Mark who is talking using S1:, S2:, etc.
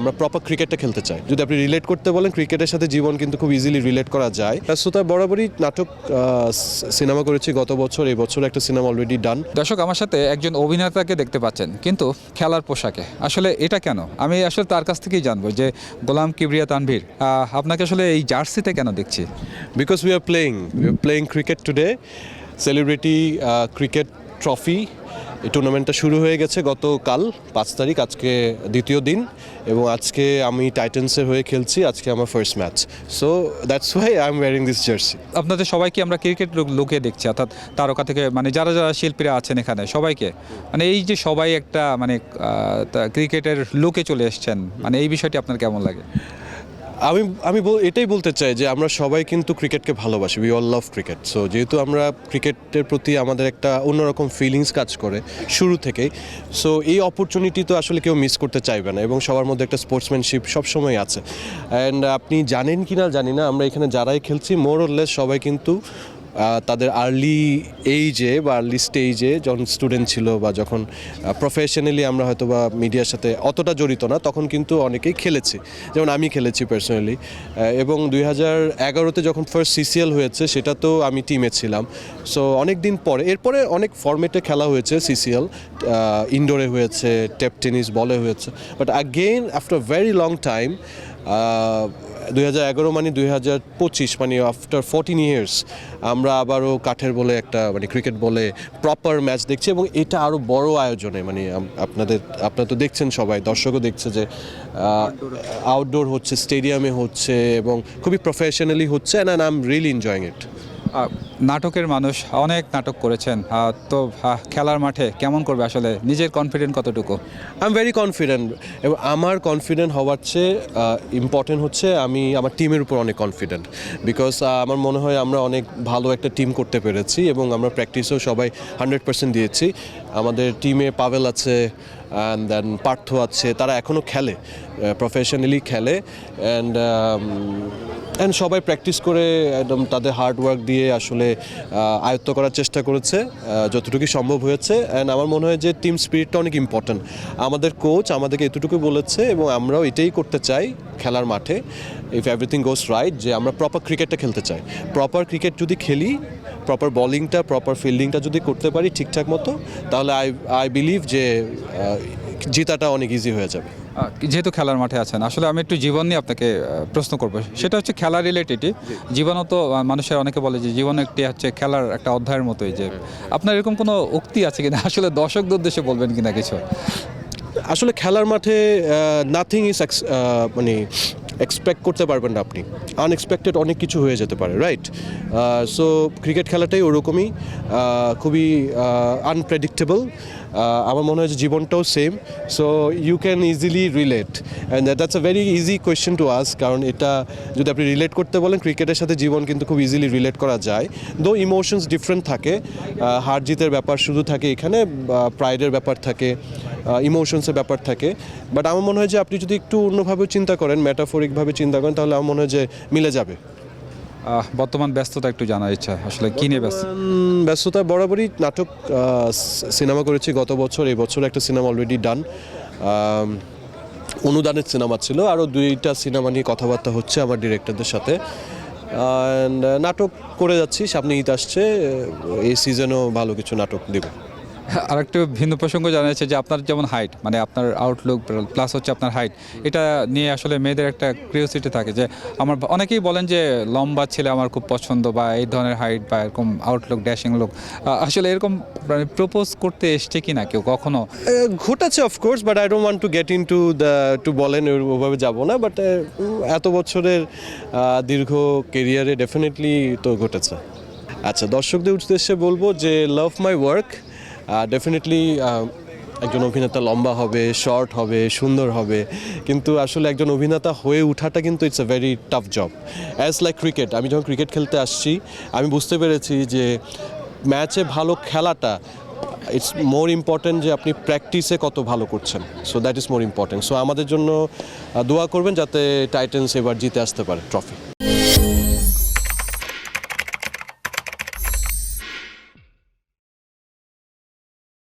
S1: আমরা প্রপার ক্রিকেটটা খেলতে চাই। যদি আপনি রিলেট করতে বলেন ক্রিকেটের সাথে জীবন কিন্তু খুব ইজিলি রিলেট করা যায়। ব্যস্ততা বরাবরই নাটক সিনেমা করেছি গত বছর এই বছর একটা সিনেমা অলরেডি ডান
S2: দর্শক আমার সাথে একজন অভিনেতাকে দেখতে পাচ্ছেন কিন্তু খেলার পোশাকে। আসলে এটা কেন? আমি আসলে তার কাছ থেকেই জানব যে গোলাম কিবরিয়া তানভীর আপনাকে আসলে এই জার্সিতে কেন দেখছি?
S1: Because we are playing we are playing cricket today celebrity cricket trophy এই টুর্নামেন্টটা শুরু হয়ে গেছে গতকাল, পাঁচ তারিখ, আজকে দ্বিতীয় দিন এবং আজকে আমি টাইটান্সের হয়ে খেলছি, আজকে আমার first match so that's why I am wearing this jersey
S2: আপনাদের সবাইকে আমরা ক্রিকেট লোকে দেখছি, অর্থাৎ তারকা থেকে মানে যারা যারা শিল্পীরা আছেন এখানে, সবাইকে। মানে এই যে সবাই একটা মানে ক্রিকেটের লোকে চলে এসছেন মানে এই বিষয়টি আপনার কেমন লাগে?
S1: আমি আমি এটাই বলতে চাই যে আমরা সবাই কিন্তু ক্রিকেটকে ভালোবাসি। We all love cricket so যেহেতু আমরা ক্রিকেটের প্রতি আমাদের একটা অন্যরকম ফিলিংস কাজ করে শুরু থেকেই সো এই অপরচুনিটি তো আসলে কেউ মিস করতে চাইবে না এবং সবার মধ্যে একটা স্পোর্টসম্যানশিপ সবসময় আছে। অ্যান্ড আপনি জানেন কি না জানি না, আমরা এখানে যারাই খেলছি মোর লেস সবাই কিন্তু তাদের আর্লি এইজে বা আর্লি স্টেজে যখন স্টুডেন্ট ছিল বা যখন প্রফেশনালি আমরা হয়তো বা মিডিয়ার সাথে অতটা জড়িত না, তখন কিন্তু অনেকেই খেলেছি। যেমন আমি খেলেছি পার্সোনালি এবং দুই হাজার এগারোতে যখন ফার্স্ট সিসিএল হয়েছে সেটা তো আমি টিমে ছিলাম। সো অনেক দিন পরে, এরপরে অনেক ফর্মেটে খেলা হয়েছে সিসিএল ইনডোরে হয়েছে টেপ টেনিস বলে হয়েছে। But again after very long time দুই হাজার এগারো মানে দুই হাজার পঁচিশ মানে আফটার ফোরটিন ইয়ার্স আমরা আবারও কাঠের বলে একটা মানে ক্রিকেট বলে প্রপার ম্যাচ দেখছি এবং এটা আরও বড় আয়োজনে মানে আপনাদের, আপনারা তো দেখছেন সবাই, দর্শকও দেখছে যে আউটডোর হচ্ছে স্টেডিয়ামে হচ্ছে এবং খুবই প্রফেশনালি হচ্ছে and I am really enjoying it
S2: নাটকের মানুষ অনেক নাটক করেছেন। তো খেলার মাঠে কেমন করবে আসলে? নিজের কনফিডেন্ট কতটুকু?
S1: আই এম ভেরি কনফিডেন্ট এবং আমার কনফিডেন্ট হওয়ার চেয়ে ইম্পর্টেন্ট হচ্ছে আমি আমার টিমের উপর অনেক কনফিডেন্ট বিকজ আমার মনে হয় আমরা অনেক ভালো একটা টিম করতে পেরেছি এবং আমরা প্র্যাকটিসেও সবাই হান্ড্রেড পার্সেন্ট দিয়েছি। আমাদের টিমে পাভেল আছে অ্যান্ড দেন পার্থ আছে, তারা এখনও খেলে প্রফেশনালি খেলে। অ্যান্ড অ্যান্ড সবাই প্র্যাকটিস করে, একদম তাদের হার্ড ওয়ার্ক দিয়ে আসলে আয়ত্ত করার চেষ্টা করেছে যতটুকু সম্ভব হয়েছে। অ্যান্ড আমার মনে হয় যে টিম স্পিরিটটা অনেক ইম্পর্ট্যান্ট আমাদের কোচ আমাদেরকে এতটুকু বলেছে এবং আমরাও এটাই করতে চাই খেলার মাঠে। ইফ এভরিথিং গোস রাইট যে আমরা প্রপার ক্রিকেটটা খেলতে চাই। প্রপার ক্রিকেট যদি খেলি প্রপার বলিংটা প্রপার ফিল্ডিংটা যদি করতে পারি ঠিকঠাক মতো তাহলে আই আই বিলিভ যে জেতাটা অনেক ইজি হয়ে যাবে।
S2: যেহেতু খেলার মাঠে আছেন আসলে আমি একটু জীবন নিয়ে আপনাকে প্রশ্ন করব। সেটা হচ্ছে খেলা রিলেটেডই জীবনও তো মানুষের অনেকে বলে যে জীবন একটি হচ্ছে খেলার একটা অধ্যায়ের মতোই যে আপনার এরকম কোনো উক্তি আছে কিনা? আসলে দর্শকদের উদ্দেশ্যে বলবেন কিনা কিছু?
S1: আসলে খেলার মাঠে নাথিং ইজ মানে এক্সপেক্ট করতে পারবেন না আপনি। আনএক্সপেক্টেড অনেক কিছু হয়ে যেতে পারে রাইট সো ক্রিকেট খেলাটাই ওরকমই খুবই আনপ্রেডিক্টেবল আমার মনে হয় যে জীবনটাও same so you can easily relate and that's a very easy question to us কারণ এটা যদি আপনি রিলেট করতে বলেন, ক্রিকেটের সাথে জীবন কিন্তু খুব ইজিলি রিলেট করা যায়। দো ইমোশনস ডিফারেন্ট থাকে হার জিতের ব্যাপার শুধু থাকে এখানে প্রাইডের ব্যাপার থাকে ইমোশনসের ব্যাপার থাকে। বাট আমার মনে হয় যে আপনি যদি একটু অন্যভাবে চিন্তা করেন ম্যাটাফরিকভাবে চিন্তা করেন তাহলে আমার মনে হয় যে মিলে যাবে।
S2: বর্তমান ব্যস্ততা একটু জানার ইচ্ছা। আসলে কি নিয়ে ব্যস্ত?
S1: ব্যস্ততা বরাবরই নাটক সিনেমা করেছি গত বছর। এই বছর একটা সিনেমা অলরেডি ডান অনুদানের সিনেমা ছিল। আরও দুইটা সিনেমা নিয়ে কথাবার্তা হচ্ছে আমার ডিরেক্টরদের সাথে। নাটক করে যাচ্ছি। সামনে ঈদ আসছে। এই সিজনেও ভালো কিছু নাটক দেবো।
S2: আর একটু ভিন্ন প্রসঙ্গ জানা যাচ্ছে যে আপনার যেমন হাইট মানে আপনার আউটলুক প্লাস হচ্ছে আপনার হাইট এটা নিয়ে আসলে মেয়েদের একটা ক্রিওসিটি থাকে যে আমার অনেকেই বলেন যে লম্বা ছেলে আমার খুব পছন্দ বা এই ধরনের হাইট বা এরকম আউটলুক ড্যাশিং লুক আসলে এরকম মানে প্রপোজ করতে এসছে কি না কেউ, কখনো?
S1: ঘটেছে of course but I don't want to get into the to বলেন ওভাবে যাব না বাট এত বছরের দীর্ঘ কেরিয়ারে ডেফিনেটলি তো ঘটেছে। আচ্ছা দর্শকদের উদ্দেশ্যে বলব যে লাভ মাই ওয়ার্ক ডেফিনেটলি একজন অভিনেতা লম্বা হবে শর্ট হবে, সুন্দর হবে, কিন্তু আসলে একজন অভিনেতা হয়ে ওঠাটা কিন্তু it's a very tough job as like cricket আমি যখন ক্রিকেট খেলতে আসছি, আমি বুঝতে পেরেছি যে ম্যাচে ভালো খেলাটা ইটস মোর ইম্পর্টেন্ট যে আপনি প্র্যাকটিসে কত ভালো করছেন। So that is more important so আমাদের জন্য দোয়া করবেন যাতে টাইটেন্স এবার জিতে আসতে পারে ট্রফি